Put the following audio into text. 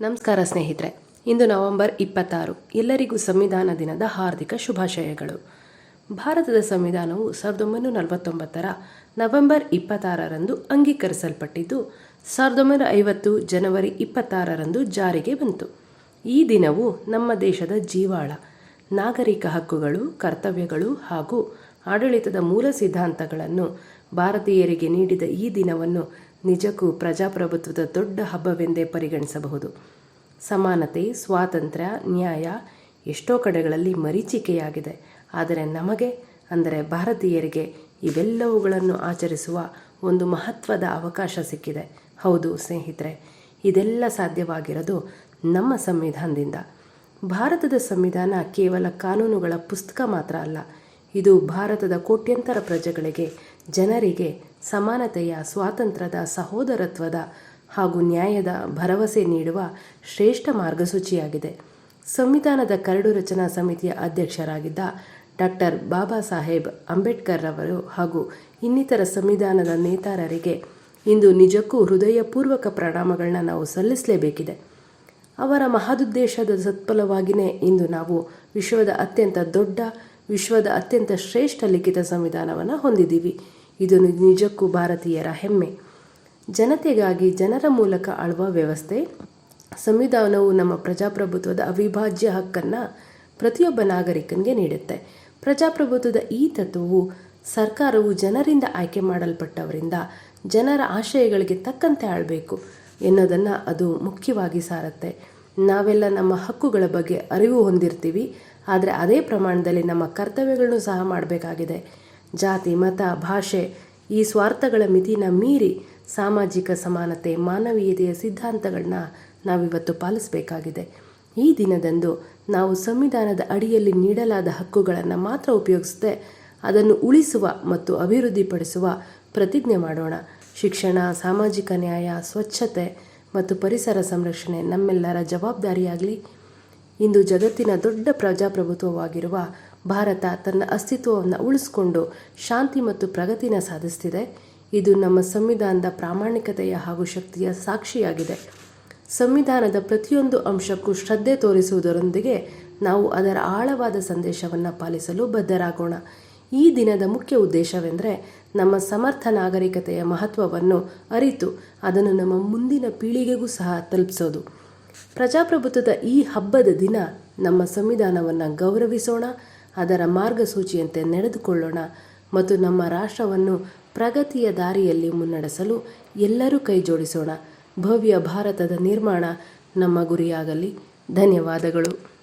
ನಮಸ್ಕಾರ ಸ್ನೇಹಿತರೆ, ಇಂದು ನವೆಂಬರ್ ಇಪ್ಪತ್ತಾರು, ಎಲ್ಲರಿಗೂ ಸಂವಿಧಾನ ದಿನದ ಹಾರ್ದಿಕ ಶುಭಾಶಯಗಳು. ಭಾರತದ ಸಂವಿಧಾನವು ಸಾವಿರದ ಒಂಬೈನೂರ ನಲವತ್ತೊಂಬತ್ತರ ನವೆಂಬರ್ ಇಪ್ಪತ್ತಾರರಂದು ಅಂಗೀಕರಿಸಲ್ಪಟ್ಟಿದ್ದು, ಸಾವಿರದ ಒಂಬೈನೂರ ಐವತ್ತು ಜನವರಿ ಇಪ್ಪತ್ತಾರರಂದು ಜಾರಿಗೆ ಬಂತು. ಈ ದಿನವು ನಮ್ಮ ದೇಶದ ಜೀವಾಳ, ನಾಗರಿಕ ಹಕ್ಕುಗಳು, ಕರ್ತವ್ಯಗಳು ಹಾಗೂ ಆಡಳಿತದ ಮೂಲ ಸಿದ್ಧಾಂತಗಳನ್ನು ಭಾರತೀಯರಿಗೆ ನೀಡಿದ ಈ ದಿನವನ್ನು ನಿಜಕ್ಕೂ ಪ್ರಜಾಪ್ರಭುತ್ವದ ದೊಡ್ಡ ಹಬ್ಬವೆಂದೇ ಪರಿಗಣಿಸಬಹುದು. ಸಮಾನತೆ, ಸ್ವಾತಂತ್ರ್ಯ, ನ್ಯಾಯ ಎಷ್ಟೋ ಕಡೆಗಳಲ್ಲಿ ಮರೀಚಿಕೆಯಾಗಿದೆ. ಆದರೆ ನಮಗೆ, ಅಂದರೆ ಭಾರತೀಯರಿಗೆ, ಇವೆಲ್ಲವುಗಳನ್ನು ಆಚರಿಸುವ ಒಂದು ಮಹತ್ವದ ಅವಕಾಶ ಸಿಕ್ಕಿದೆ. ಹೌದು ಸ್ನೇಹಿತರೆ, ಇದೆಲ್ಲ ಸಾಧ್ಯವಾಗಿರೋದು ನಮ್ಮ ಸಂವಿಧಾನದಿಂದ. ಭಾರತದ ಸಂವಿಧಾನ ಕೇವಲ ಕಾನೂನುಗಳ ಪುಸ್ತಕ ಮಾತ್ರ ಅಲ್ಲ, ಇದು ಭಾರತದ ಕೋಟ್ಯಂತರ ಪ್ರಜೆಗಳಿಗೆ, ಜನರಿಗೆ ಸಮಾನತೆಯ, ಸ್ವಾತಂತ್ರ್ಯದ, ಸಹೋದರತ್ವದ ಹಾಗೂ ನ್ಯಾಯದ ಭರವಸೆ ನೀಡುವ ಶ್ರೇಷ್ಠ ಮಾರ್ಗಸೂಚಿಯಾಗಿದೆ. ಸಂವಿಧಾನದ ಕರಡು ರಚನಾ ಸಮಿತಿಯ ಅಧ್ಯಕ್ಷರಾಗಿದ್ದ ಡಾಕ್ಟರ್ ಬಾಬಾ ಸಾಹೇಬ್ ಅಂಬೇಡ್ಕರ್ ರವರು ಹಾಗೂ ಇನ್ನಿತರ ಸಂವಿಧಾನದ ನೇತಾರರಿಗೆ ಇಂದು ನಿಜಕ್ಕೂ ಹೃದಯಪೂರ್ವಕ ಪ್ರಣಾಮಗಳನ್ನ ನಾವು ಸಲ್ಲಿಸಲೇಬೇಕಿದೆ. ಅವರ ಮಹದುದ್ದೇಶದ ಸತ್ಫಲವಾಗಿಯೇ ಇಂದು ನಾವು ವಿಶ್ವದ ಅತ್ಯಂತ ದೊಡ್ಡ, ವಿಶ್ವದ ಅತ್ಯಂತ ಶ್ರೇಷ್ಠ ಲಿಖಿತ ಸಂವಿಧಾನವನ್ನು ಹೊಂದಿದ್ದೀವಿ. ಇದು ನಿಜಕ್ಕೂ ಭಾರತೀಯರ ಹೆಮ್ಮೆ. ಜನತೆಗಾಗಿ ಜನರ ಮೂಲಕ ಆಳುವ ವ್ಯವಸ್ಥೆ, ಸಂವಿಧಾನವು ನಮ್ಮ ಪ್ರಜಾಪ್ರಭುತ್ವದ ಅವಿಭಾಜ್ಯ ಹಕ್ಕನ್ನು ಪ್ರತಿಯೊಬ್ಬ ನಾಗರಿಕನಿಗೆ ನೀಡುತ್ತೆ. ಪ್ರಜಾಪ್ರಭುತ್ವದ ಈ ತತ್ವವು ಸರ್ಕಾರವು ಜನರಿಂದ ಆಯ್ಕೆ ಮಾಡಲ್ಪಟ್ಟವರಿಂದ ಜನರ ಆಶಯಗಳಿಗೆ ತಕ್ಕಂತೆ ಆಳಬೇಕು ಎನ್ನೋದನ್ನು ಅದು ಮುಖ್ಯವಾಗಿ ಸಾರುತ್ತೆ. ನಾವೆಲ್ಲ ನಮ್ಮ ಹಕ್ಕುಗಳ ಬಗ್ಗೆ ಅರಿವು ಹೊಂದಿರ್ತೀವಿ, ಆದರೆ ಅದೇ ಪ್ರಮಾಣದಲ್ಲಿ ನಮ್ಮ ಕರ್ತವ್ಯಗಳನ್ನು ಸಹ ಮಾಡಬೇಕಾಗಿದೆ. ಜಾತಿ, ಮತ, ಭಾಷೆ ಈ ಸ್ವಾರ್ಥಗಳ ಮಿತಿನ ಮೀರಿ ಸಾಮಾಜಿಕ ಸಮಾನತೆ, ಮಾನವೀಯತೆಯ ಸಿದ್ಧಾಂತಗಳನ್ನ ನಾವಿವತ್ತು ಪಾಲಿಸಬೇಕಾಗಿದೆ. ಈ ದಿನದಂದು ನಾವು ಸಂವಿಧಾನದ ಅಡಿಯಲ್ಲಿ ನೀಡಲಾದ ಹಕ್ಕುಗಳನ್ನು ಮಾತ್ರ ಉಪಯೋಗಿಸದೆ ಅದನ್ನು ಉಳಿಸುವ ಮತ್ತು ಅಭಿವೃದ್ಧಿಪಡಿಸುವ ಪ್ರತಿಜ್ಞೆ ಮಾಡೋಣ. ಶಿಕ್ಷಣ, ಸಾಮಾಜಿಕ ನ್ಯಾಯ, ಸ್ವಚ್ಛತೆ ಮತ್ತು ಪರಿಸರ ಸಂರಕ್ಷಣೆ ನಮ್ಮೆಲ್ಲರ ಜವಾಬ್ದಾರಿಯಾಗಲಿ. ಇಂದು ಜಗತ್ತಿನ ದೊಡ್ಡ ಪ್ರಜಾಪ್ರಭುತ್ವವಾಗಿರುವ ಭಾರತ ತನ್ನ ಅಸ್ತಿತ್ವವನ್ನು ಉಳಿಸಿಕೊಂಡು ಶಾಂತಿ ಮತ್ತು ಪ್ರಗತಿನ ಸಾಧಿಸ್ತಿದೆ. ಇದು ನಮ್ಮ ಸಂವಿಧಾನದ ಪ್ರಾಮಾಣಿಕತೆಯ ಹಾಗೂ ಶಕ್ತಿಯ ಸಾಕ್ಷಿಯಾಗಿದೆ. ಸಂವಿಧಾನದ ಪ್ರತಿಯೊಂದು ಅಂಶಕ್ಕೂ ಶ್ರದ್ಧೆ ತೋರಿಸುವುದರೊಂದಿಗೆ ನಾವು ಅದರ ಆಳವಾದ ಸಂದೇಶವನ್ನು ಪಾಲಿಸಲು ಬದ್ಧರಾಗೋಣ. ಈ ದಿನದ ಮುಖ್ಯ ಉದ್ದೇಶವೆಂದರೆ ನಮ್ಮ ಸಮರ್ಥ ನಾಗರಿಕತೆಯ ಮಹತ್ವವನ್ನು ಅರಿತು ಅದನ್ನು ನಮ್ಮ ಮುಂದಿನ ಪೀಳಿಗೆಗೂ ಸಹ ತಲುಪಿಸೋದು. ಪ್ರಜಾಪ್ರಭುತ್ವದ ಈ ಹಬ್ಬದ ದಿನ ನಮ್ಮ ಸಂವಿಧಾನವನ್ನು ಗೌರವಿಸೋಣ. ಅದರ ಮಾರ್ಗಸೂಚಿಯಂತೆ ನಡೆದುಕೊಳ್ಳೋಣ ಮತ್ತು ನಮ್ಮ ರಾಷ್ಟ್ರವನ್ನು ಪ್ರಗತಿಯ ದಾರಿಯಲ್ಲಿ ಮುನ್ನಡೆಸಲು ಎಲ್ಲರೂ ಕೈಜೋಡಿಸೋಣ. ಭವ್ಯ ಭಾರತದ ನಿರ್ಮಾಣ ನಮ್ಮ ಗುರಿಯಾಗಲಿ. ಧನ್ಯವಾದಗಳು.